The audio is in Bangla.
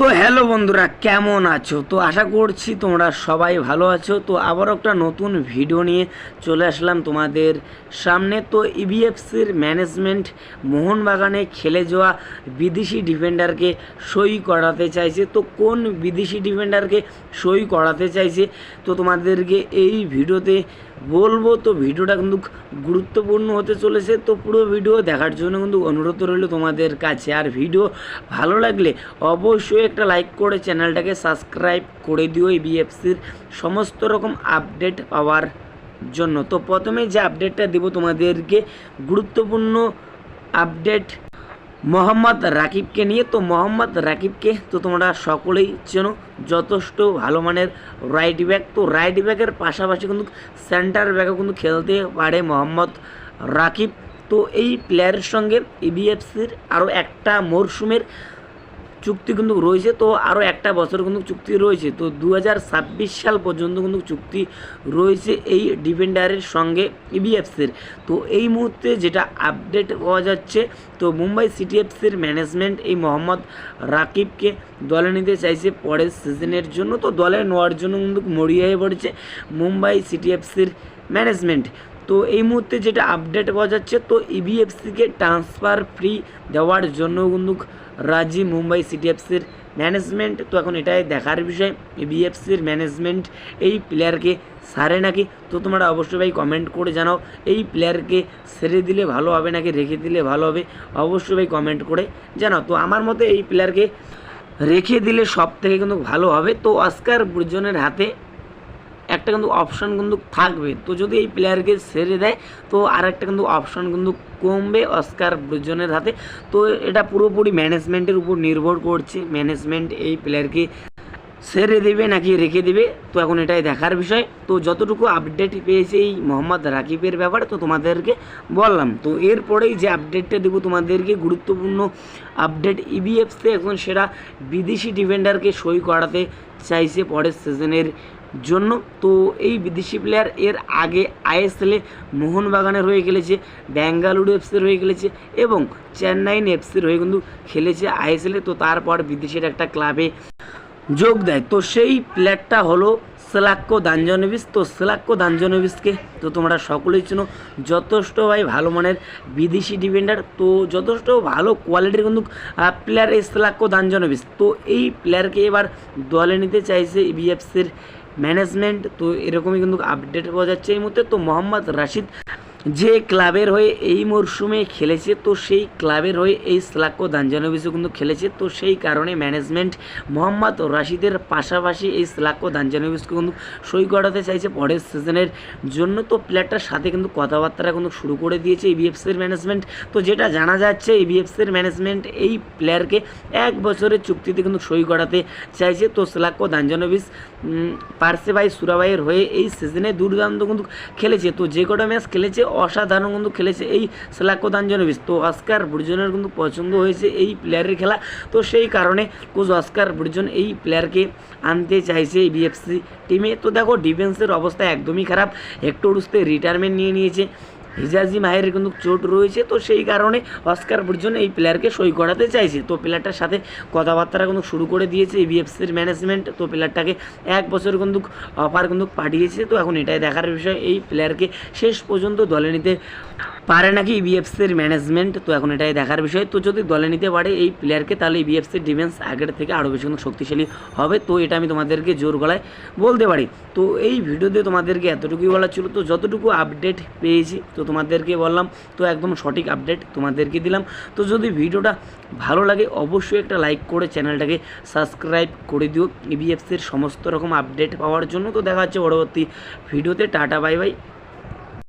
তো হ্যালো বন্ধুরা, কেমন আছো? তো আশা করছি তোমরা সবাই ভালো আছো। তো আবার একটা নতুন ভিডিও নিয়ে চলে আসলাম তোমাদের সামনে। তো E ইবিএফসির ম্যানেজমেন্ট মোহনবাগানে খেলে যাওয়া বিদেশি ডিফেন্ডারকে সই করাতে চাইছে। তো কোন বিদেশি ডিফেন্ডারকে সই করাতে চাইছে? তো তোমাদেরকে এই ভিডিওতে বলব তো ভিডিওটা কিন্তু গুরুত্বপূর্ণ হতে চলেছে, তো পুরো ভিডিও দেখার জন্য কিন্তু অনুরোধ রইল তোমাদের কাছে। আর ভিডিও ভালো লাগলে অবশ্যই একটা লাইক করে চ্যানেলটাকে সাবস্ক্রাইব করে দিও এই বিএফসির সমস্ত রকম আপডেট পাওয়ার জন্য। তো প্রথমে যে আপডেটটা দেব তোমাদেরকে, গুরুত্বপূর্ণ আপডেট মোহাম্মদ রাকিবকে নিয়ে। তো মোহাম্মদ রাকিবকে তো তোমরা সকলেই চেনো, যথেষ্ট ভালো মানের রাইট ব্যাক তো রাইট ব্যাকের পাশাপাশি কিন্তু সেন্টার ব্যাকও কিন্তু খেলতে পারে মোহাম্মদ রাকিব। তো এই প্লেয়ারের সঙ্গে ইবিএফসির আরও একটা মরশুমের চুক্তি কিন্তু রয়েছে, তো আরও একটা বছর কিন্তু চুক্তি রয়েছে। তো দু হাজার ছাব্বিশ সাল পর্যন্ত কিন্তু চুক্তি রয়েছে এই ডিফেন্ডারের সঙ্গে ইবিএফসির। তো এই মুহূর্তে যেটা আপডেট পাওয়া যাচ্ছে, তো মুম্বাই সিটি এফসির ম্যানেজমেন্ট এই মোহাম্মদ রাকিবকে দলে নিতে চাইছে পরের সিজনের জন্য। তো দলে নেওয়ার জন্য কিন্তু মরিয়া হয়ে পড়েছে মুম্বাই সিটি এফসির ম্যানেজমেন্ট। তো এই মুহূর্তে যেটা আপডেট পাওয়া যাচ্ছে, তো ইবিএফসিকে ট্রান্সফার ফ্রি দেওয়ার জন্য কিন্তু রাজি মুম্বাই সিটি এফসির ম্যানেজমেন্ট। তো এখন এটাই দেখার বিষয় বিএফসির ম্যানেজমেন্ট। এই প্লেয়ারকে সারে নাকি? তো তোমরা অবশ্যই ভাই কমেন্ট করে জানাও, এই প্লেয়ারকে সেরে দিলে ভালো হবে নাকি রেখে দিলে ভালো হবে? অবশ্যই ভাই কমেন্ট করে জানাও। তো আমার মতে এই প্লেয়ারকে রেখে দিলে সব থেকে কিন্তু ভালো হবে। তো অস্কার ব্রুজনের হাতে একটা কিন্তু অপশান কিন্তু থাকবে। তো যদি এই প্লেয়ারকে সেরে দেয়, তো আর একটা কিন্তু অপশান কিন্তু কমবে অস্কার ব্রুজনের হাতে। তো এটা পুরোপুরি ম্যানেজমেন্টের উপর নির্ভর করছে। ম্যানেজমেন্ট এই প্লেয়ারকে সেরে দেবে নাকি রেখে দেবে? তো এখন এটাই দেখার বিষয়। তো যতটুকু আপডেট পেয়েছে এই মোহাম্মদ রাকিবের ব্যাপারে, তো তোমাদেরকে বললাম। তো এরপরেই যে আপডেটটা দেবো তোমাদেরকে, গুরুত্বপূর্ণ আপডেট ইবিএফসে এখন সেটা বিদেশি ডিফেন্ডারকে সই করাতে চাইছে পরের সিজনের জন্য। তো এই বিদেশি প্লেয়ার এর আগে আইএসএলে মোহনবাগানের হয়ে খেলেছে, ব্যাঙ্গালুরু এফসির হয়ে খেলেছে এবং চেন্নাইন এফসির হয়ে কিন্তু খেলেছে আইএসএলে। তো তারপর বিদেশের একটা ক্লাবে যোগ দেয়। তো সেই প্লেয়ারটা হলো সেলাক্কো দাঞ্জনবিস তো সেলাক্কো দাঞ্জনবিসকে তো তোমরা সকলেই চেনো, যথেষ্ট ভাই ভালো মানের বিদেশি ডিফেন্ডার তো যথেষ্ট ভালো কোয়ালিটির কিন্তু প্লেয়ার এই সেলাক্কো দাঞ্জনবিস তো এই প্লেয়ারকে এবার দলে নিতে চাইছে ইবিএফসির ম্যানেজমেন্ট তো এরকমই কিন্তু আপডেট পাওয়া যাচ্ছে এই মুহূর্তে। তো মোহাম্মদ রাশিদ যে ক্লাবের হয়ে এই মরশুমে খেলেছে, তো সেই ক্লাবের হয়ে এই স্লাক্কো দাঞ্জানোভিসও কিন্তু খেলেছে। তো সেই কারণে ম্যানেজমেন্ট মোহাম্মদ রাশিদের পাশাপাশি এই স্লাক্কো দাঞ্জানোভিসকে কিন্তু সই করাতে চাইছে পরের সিজনের জন্য। তো প্লেয়ারটার সাথে কিন্তু কথাবার্তা কিন্তু শুরু করে দিয়েছে ইবিএফসির ম্যানেজমেন্ট তো যেটা জানা যাচ্ছে ইবিএফসির ম্যানেজমেন্ট এই প্লেয়ারকে এক বছরের চুক্তিতে কিন্তু সই করাতে চাইছে। তো স্লাক্কো দাঞ্জানোভিস পার্সে ভাই সুরাবাইয়ের হয়ে এই সিজনে দুর্দান্ত কিন্তু খেলেছে। তো যে কটা ম্যাচ খেলেছে অসাধারণ কিন্তু খেলেছে এই সেলাক্কো দাঞ্জনবিস তো অস্কার বুর্জনের কিন্তু পছন্দ হয়েছে এই প্লেয়ারের খেলা। তো সেই কারণে কোচ অস্কার বুর্জন এই প্লেয়ারকে আনতে চাইছে এই বিএফসি টিমে তো দেখো ডিফেন্সের অবস্থা একদমই খারাপ। হেক্টর উস্তে রিটায়ারমেন্ট নিয়ে নিয়েছে। হিজাজি মাহের কিন্তু চোট রয়েছে, তো সেই কারণে অস্কার পর্যন্ত এই প্লেয়ারকে সই করাতে চাইছে। তো প্লেয়ারটার সাথে কথাবার্তা কিন্তু শুরু করে দিয়েছে এই বিএফসির ম্যানেজমেন্ট তো প্লেয়ারটাকে এক বছর কিন্তু অফার কিন্তু পাঠিয়েছে। তো এখন এটাই দেখার বিষয়, এই প্লেয়ারকে শেষ পর্যন্ত দলে নিতে পারে নাকি ইবিএফসির ম্যানেজমেন্ট তো এখন এটাই দেখার বিষয়। তো যদি দলে নিতে পারে এই প্লেয়ারকে তাহলে ইবিএফসির ডিফেন্স আগের থেকে আরও বেশি কিন্তু শক্তিশালী হবে। তো এটা আমি তোমাদেরকে জোর গলায় বলতে পারি। তো এই ভিডিওতে তোমাদেরকে এতটুকুই বলা ছিল। তো যতটুকু আপডেট পেয়েছি, তো তোমাদেরকে বললাম, তো একদম সঠিক আপডেট তোমাদেরকে দিলাম। তো যদি ভিডিওটা ভালো লাগে, অবশ্যই একটা লাইক করে চ্যানেলটাকে সাবস্ক্রাইব করে দিও। ইবিএফসির সমস্ত রকম আপডেট পাওয়ার জন্য। তো দেখা হচ্ছে পরবর্তী ভিডিওতে টাটা বাই বাই